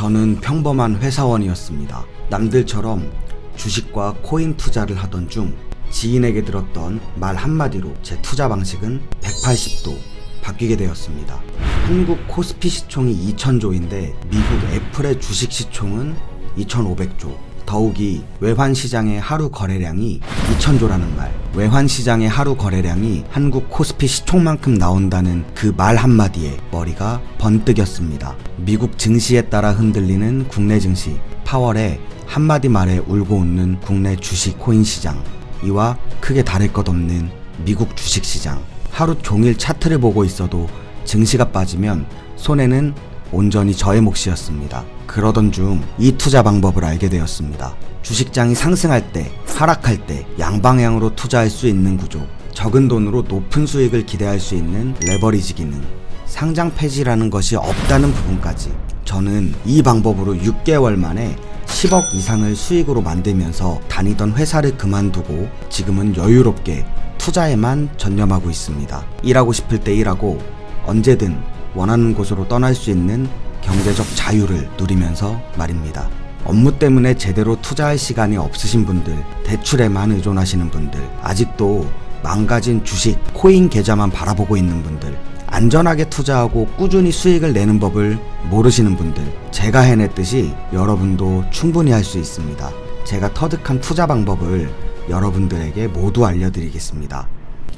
저는 평범한 회사원이었습니다. 남들처럼 주식과 코인 투자를 하던 중 지인에게 들었던 말 한마디로 제 투자 방식은 180도 바뀌게 되었습니다. 한국 코스피 시총이 2,000조인데 미국 애플의 주식 시총은 2,500조. 더욱이 외환 시장의 하루 거래량이 2,000조라는 말. 외환 시장의 하루 거래량이 한국 코스피 시총만큼 나온다는 그 말 한마디에 머리가 번뜩였습니다. 미국 증시에 따라 흔들리는 국내 증시. 파월에 한마디 말에 울고 웃는 국내 주식 코인 시장. 이와 크게 다를 것 없는 미국 주식 시장. 하루 종일 차트를 보고 있어도 증시가 빠지면 손해는 온전히 저의 몫이었습니다. 그러던 중 이 투자 방법을 알게 되었습니다. 주식장이 상승할 때, 하락할 때 양방향으로 투자할 수 있는 구조. 적은 돈으로 높은 수익을 기대할 수 있는 레버리지 기능. 상장 폐지라는 것이 없다는 부분까지 저는 이 방법으로 6개월 만에 10억 이상을 수익으로 만들면서 다니던 회사를 그만두고 지금은 여유롭게 투자에만 전념하고 있습니다. 일하고 싶을 때 일하고 언제든 원하는 곳으로 떠날 수 있는 경제적 자유를 누리면서 말입니다. 업무 때문에 제대로 투자할 시간이 없으신 분들, 대출에만 의존하시는 분들, 아직도 망가진 주식, 코인 계좌만 바라보고 있는 분들, 안전하게 투자하고 꾸준히 수익을 내는 법을 모르시는 분들, 제가 해냈듯이 여러분도 충분히 할 수 있습니다. 제가 터득한 투자 방법을 여러분들에게 모두 알려드리겠습니다.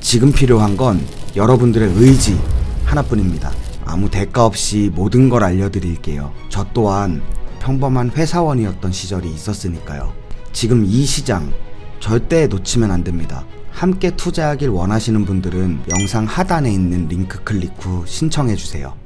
지금 필요한 건 여러분들의 의지 하나뿐입니다. 아무 대가 없이 모든 걸 알려드릴게요. 저 또한 평범한 회사원이었던 시절이 있었으니까요. 지금 이 시장 절대 놓치면 안 됩니다. 함께 투자하길 원하시는 분들은 영상 하단에 있는 링크 클릭 후 신청해 주세요.